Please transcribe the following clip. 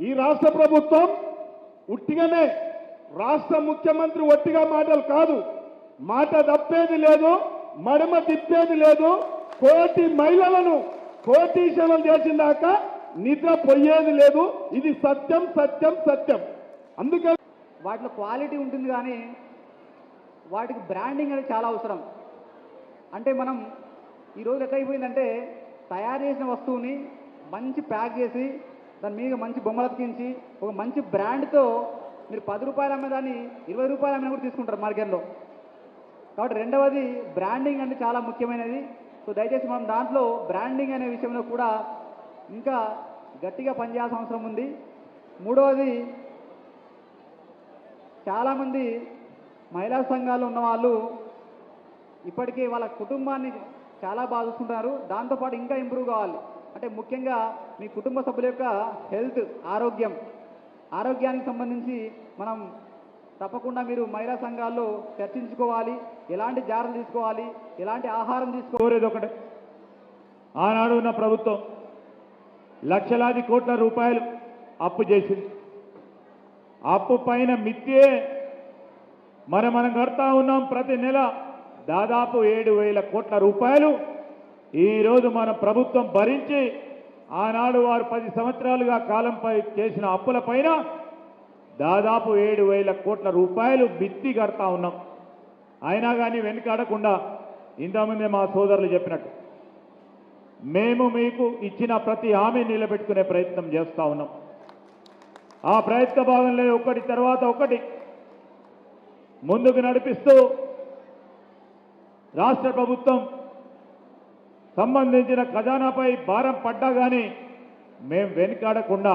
ఈ రాష్ట్ర ప్రభుత్వం ఉట్టిగానే రాష్ట్ర ముఖ్యమంత్రి ఒట్టిగా మాటలు కాదు. మాట తప్పేది లేదు మడమ తిప్పేది లేదు. కోటి మహిళలను కోటీశ్వరం చేసిన దాకా నిద్ర పోయేది లేదు. ఇది సత్యం సత్యం సత్యం. అందుకే వాటిలో క్వాలిటీ ఉంటుంది కానీ వాటికి బ్రాండింగ్ అనేది చాలా అవసరం. అంటే మనం ఈరోజు ఎట్లయిపోయిందంటే తయారు చేసిన వస్తువుని మంచి ప్యాక్ చేసి దాని మీద మంచి బొమ్మలు అతికించి ఒక మంచి బ్రాండ్తో మీరు పది రూపాయలు అమ్మేదాన్ని ఇరవై రూపాయలు అమ్మినా కూడా తీసుకుంటారు మార్కెట్లో. కాబట్టి రెండవది బ్రాండింగ్ అంటే చాలా ముఖ్యమైనది. సో దయచేసి మనం దాంట్లో బ్రాండింగ్ అనే విషయంలో కూడా ఇంకా గట్టిగా పనిచేయాల్సిన అవసరం ఉంది. మూడవది చాలామంది మహిళా సంఘాలు ఉన్నవాళ్ళు ఇప్పటికీ వాళ్ళ కుటుంబాన్ని చాలా బాగా చూసుకుంటున్నారు. దాంతోపాటు ఇంకా ఇంప్రూవ్ కావాలి. అంటే ముఖ్యంగా మీ కుటుంబ సభ్యుల యొక్క హెల్త్ ఆరోగ్యం. ఆరోగ్యానికి సంబంధించి మనం తప్పకుండా మీరు మహిళా సంఘాల్లో చర్చించుకోవాలి ఎలాంటి జాగ్రత్తలు తీసుకోవాలి ఎలాంటి ఆహారం తీసుకోలేదు ఒకటి. ఆనాడు ఉన్న ప్రభుత్వం లక్షలాది కోట్ల రూపాయలు అప్పు చేసింది. అప్పు పైన మిత్తే మనం మనం కడతా ఉన్నాం ప్రతి నెల దాదాపు ఏడు వేల కోట్ల రూపాయలు ఈరోజు మన ప్రభుత్వం భరించి ఆనాడు వారు పది సంవత్సరాలుగా కాలంపై చేసిన అప్పుల పైన దాదాపు ఏడు వేల కోట్ల రూపాయలు మిత్తి కడతా ఉన్నాం. అయినా కానీ వెనుకాడకుండా ఇంతకుముందే మా సోదరులు చెప్పినట్టు మేము మీకు ఇచ్చిన ప్రతి హామీ నిలబెట్టుకునే ప్రయత్నం చేస్తా ఉన్నాం. ఆ ప్రయత్న భాగంలో ఒకటి తర్వాత ఒకటి ముందుకు నడిపిస్తూ రాష్ట్ర ప్రభుత్వం సంబంధించిన ఖజానాపై భారం పడ్డా కానీ మేం వెనుకాడకుండా